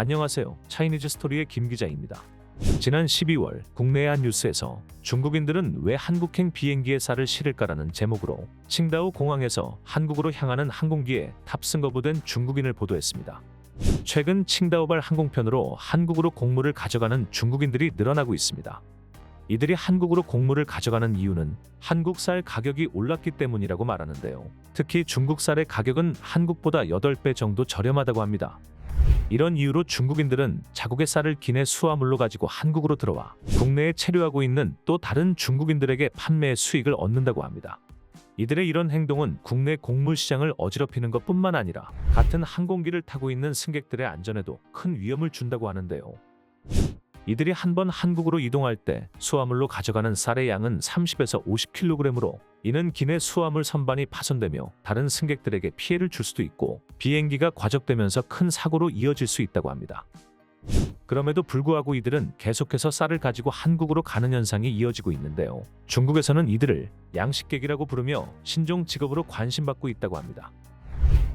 안녕하세요. 차이니즈 스토리의 김 기자입니다. 지난 12월 국내의 한 뉴스에서 중국인들은 왜 한국행 비행기에 쌀을 실을까라는 제목으로 칭다오 공항에서 한국으로 향하는 항공기에 탑승 거부된 중국인을 보도했습니다. 최근 칭다오발 항공편으로 한국으로 곡물을 가져가는 중국인들이 늘어나고 있습니다. 이들이 한국으로 곡물을 가져가는 이유는 한국 쌀 가격이 올랐기 때문이라고 말하는데요. 특히 중국 쌀의 가격은 한국보다 8배 정도 저렴하다고 합니다. 이런 이유로 중국인들은 자국의 쌀을 기내 수화물로 가지고 한국으로 들어와 국내에 체류하고 있는 또 다른 중국인들에게 판매의 수익을 얻는다고 합니다. 이들의 이런 행동은 국내 곡물 시장을 어지럽히는 것뿐만 아니라 같은 항공기를 타고 있는 승객들의 안전에도 큰 위험을 준다고 하는데요. 이들이 한 번 한국으로 이동할 때 수화물로 가져가는 쌀의 양은 30에서 50kg으로 이는 기내 수화물 선반이 파손되며 다른 승객들에게 피해를 줄 수도 있고 비행기가 과적되면서 큰 사고로 이어질 수 있다고 합니다. 그럼에도 불구하고 이들은 계속해서 쌀을 가지고 한국으로 가는 현상이 이어지고 있는데요. 중국에서는 이들을 양식객이라고 부르며 신종 직업으로 관심받고 있다고 합니다.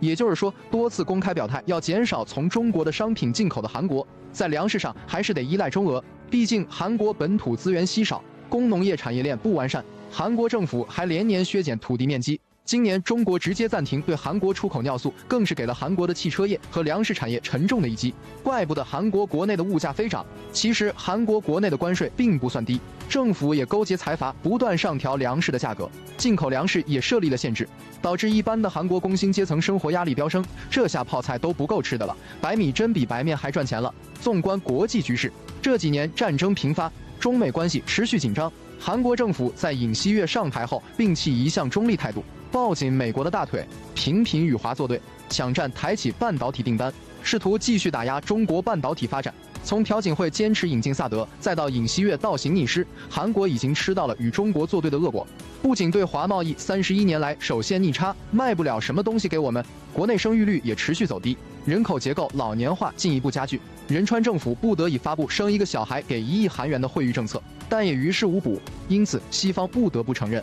也就是说，多次公开表态要减少从中国的商品进口的韩国，在粮食上还是得依赖中俄，毕竟韩国本土资源稀少，工农业产业链不完善，韩国政府还连年削减土地面积。今年中国直接暂停对韩国出口尿素，更是给了韩国的汽车业和粮食产业沉重的一击。怪不得韩国国内的物价飞涨，其实韩国国内的关税并不算低，政府也勾结财阀，不断上调粮食的价格，进口粮食也设立了限制，导致一般的韩国工薪阶层生活压力飙升，这下泡菜都不够吃的了，白米真比白面还赚钱了。纵观国际局势，这几年战争频发，中美关系持续紧张，韩国政府在尹锡悦上台后，摒弃一向中立态度。抱紧美国的大腿，频频与华作对，抢占台企半导体订单，试图继续打压中国半导体发展。从朴槿惠坚持引进萨德，再到尹锡悦倒行逆施，韩国已经吃到了与中国作对的恶果。不仅对华贸易三十一年来首现逆差，卖不了什么东西给我们，国内生育率也持续走低，人口结构老年化进一步加剧。仁川政府不得已发布生一个小孩给一亿韩元的惠誉政策，但也于事无补。因此，西方不得不承认。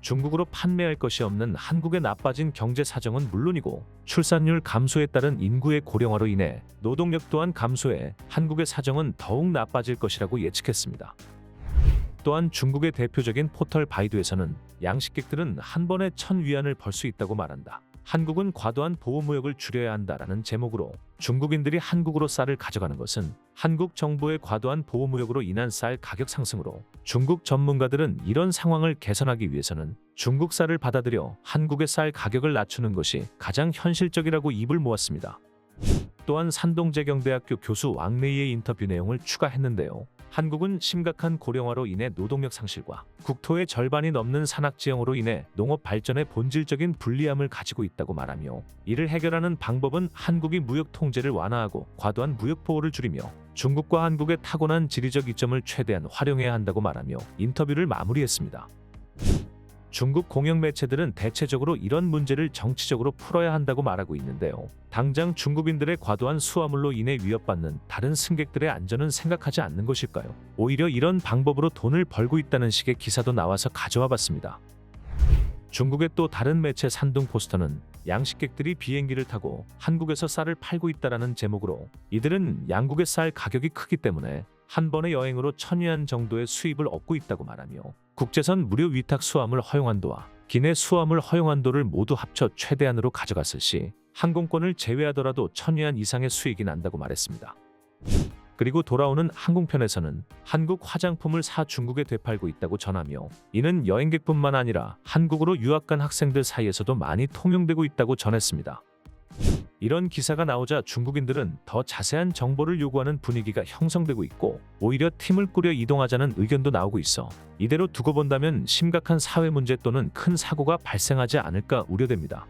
중국으로 판매할 것이 없는 한국의 나빠진 경제 사정은 물론이고 출산율 감소에 따른 인구의 고령화로 인해 노동력 또한 감소해 한국의 사정은 더욱 나빠질 것이라고 예측했습니다. 또한 중국의 대표적인 포털 바이두에서는 양식객들은 한 번에 천 위안을 벌 수 있다고 말한다. 한국은 과도한 보호무역을 줄여야 한다라는 제목으로 중국인들이 한국으로 쌀을 가져가는 것은 한국 정부의 과도한 보호무역으로 인한 쌀 가격 상승으로 중국 전문가들은 이런 상황을 개선하기 위해서는 중국 쌀을 받아들여 한국의 쌀 가격을 낮추는 것이 가장 현실적이라고 입을 모았습니다. 또한 산동제경대학교 교수 왕래이의 인터뷰 내용을 추가했는데요. 한국은 심각한 고령화로 인해 노동력 상실과 국토의 절반이 넘는 산악지형으로 인해 농업 발전의 본질적인 불리함을 가지고 있다고 말하며 이를 해결하는 방법은 한국이 무역 통제를 완화하고 과도한 무역 보호를 줄이며 중국과 한국의 타고난 지리적 이점을 최대한 활용해야 한다고 말하며 인터뷰를 마무리했습니다. 중국 공영 매체들은 대체적으로 이런 문제를 정치적으로 풀어야 한다고 말하고 있는데요. 당장 중국인들의 과도한 수화물로 인해 위협받는 다른 승객들의 안전은 생각하지 않는 것일까요? 오히려 이런 방법으로 돈을 벌고 있다는 식의 기사도 나와서 가져와 봤습니다. 중국의 또 다른 매체 산둥 포스터는 양식객들이 비행기를 타고 한국에서 쌀을 팔고 있다라는 제목으로 이들은 양국의 쌀 가격이 크기 때문에 한 번의 여행으로 천위안 정도의 수입을 얻고 있다고 말하며 국제선 무료 위탁 수화물 허용한도와 기내 수화물 허용한도를 모두 합쳐 최대한으로 가져갔을 시 항공권을 제외하더라도 천위안 이상의 수익이 난다고 말했습니다. 그리고 돌아오는 항공편에서는 한국 화장품을 사 중국에 되팔고 있다고 전하며 이는 여행객뿐만 아니라 한국으로 유학 간 학생들 사이에서도 많이 통용되고 있다고 전했습니다. 이런 기사가 나오자 중국인들은 더 자세한 정보를 요구하는 분위기가 형성되고 있고 오히려 팀을 꾸려 이동하자는 의견도 나오고 있어 이대로 두고 본다면 심각한 사회 문제 또는 큰 사고가 발생하지 않을까 우려됩니다.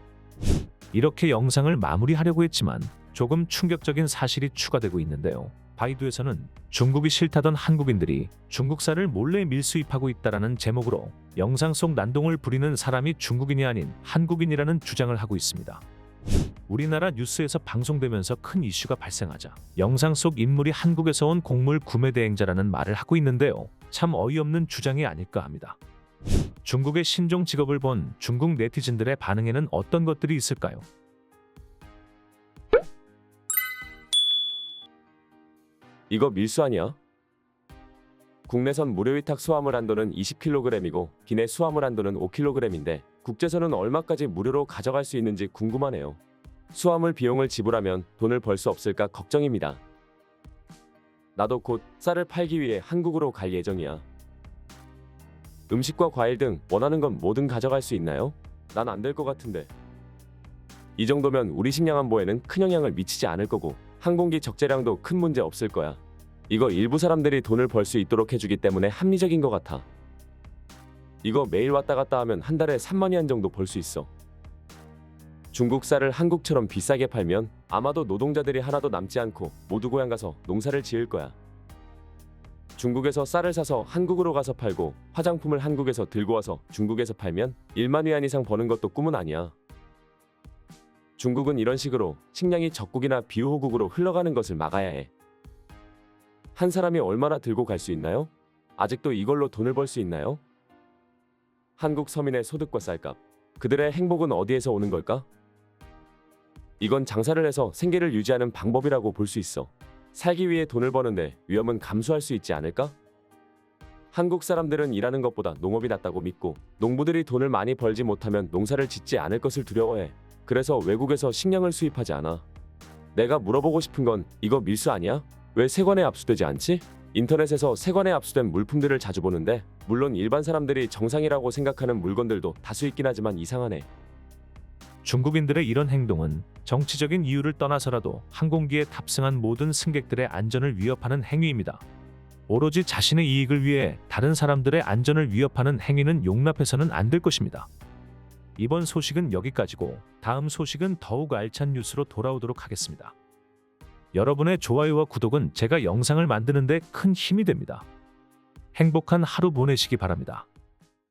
이렇게 영상을 마무리하려고 했지만 조금 충격적인 사실이 추가되고 있는데요. 바이두에서는 중국이 싫다던 한국인들이 중국산을 몰래 밀수입하고 있다라는 제목으로 영상 속 난동을 부리는 사람이 중국인이 아닌 한국인이라는 주장을 하고 있습니다. 우리나라 뉴스에서 방송되면서 큰 이슈가 발생하자 영상 속 인물이 한국에서 온 곡물 구매 대행자라는 말을 하고 있는데요. 참 어이없는 주장이 아닐까 합니다. 중국의 신종 직업을 본 중국 네티즌들의 반응에는 어떤 것들이 있을까요? 이거 밀수 아니야? 국내선 무료 위탁 수화물 한도는 20kg이고 기내 수화물 한도는 5kg인데 국제선은 얼마까지 무료로 가져갈 수 있는지 궁금하네요. 수화물 비용을 지불하면 돈을 벌 수 없을까 걱정입니다. 나도 곧 쌀을 팔기 위해 한국으로 갈 예정이야. 음식과 과일 등 원하는 건 뭐든 가져갈 수 있나요? 난 안 될 것 같은데. 이 정도면 우리 식량 안보에는 큰 영향을 미치지 않을 거고 항공기 적재량도 큰 문제 없을 거야. 이거 일부 사람들이 돈을 벌 수 있도록 해주기 때문에 합리적인 것 같아. 이거 매일 왔다 갔다 하면 한 달에 3만 위안 정도 벌 수 있어. 중국 쌀을 한국처럼 비싸게 팔면 아마도 노동자들이 하나도 남지 않고 모두 고향 가서 농사를 지을 거야. 중국에서 쌀을 사서 한국으로 가서 팔고 화장품을 한국에서 들고 와서 중국에서 팔면 1만 위안 이상 버는 것도 꿈은 아니야. 중국은 이런 식으로 식량이 적국이나 비호국으로 흘러가는 것을 막아야 해. 한 사람이 얼마나 들고 갈 수 있나요? 아직도 이걸로 돈을 벌 수 있나요? 한국 서민의 소득과 쌀값, 그들의 행복은 어디에서 오는 걸까? 이건 장사를 해서 생계를 유지하는 방법이라고 볼 수 있어. 살기 위해 돈을 버는데 위험은 감수할 수 있지 않을까? 한국 사람들은 일하는 것보다 농업이 낫다고 믿고 농부들이 돈을 많이 벌지 못하면 농사를 짓지 않을 것을 두려워해. 그래서 외국에서 식량을 수입하지 않아. 내가 물어보고 싶은 건 이거 밀수 아니야? 왜 세관에 압수되지 않지? 인터넷에서 세관에 압수된 물품들을 자주 보는데 물론 일반 사람들이 정상이라고 생각하는 물건들도 다수 있긴 하지만 이상하네. 중국인들의 이런 행동은 정치적인 이유를 떠나서라도 항공기에 탑승한 모든 승객들의 안전을 위협하는 행위입니다. 오로지 자신의 이익을 위해 다른 사람들의 안전을 위협하는 행위는 용납해서는 안 될 것입니다. 이번 소식은 여기까지고 다음 소식은 더욱 알찬 뉴스로 돌아오도록 하겠습니다. 여러분의 좋아요와 구독은 제가 영상을 만드는데 큰 힘이 됩니다. 행복한 하루 보내시기 바랍니다.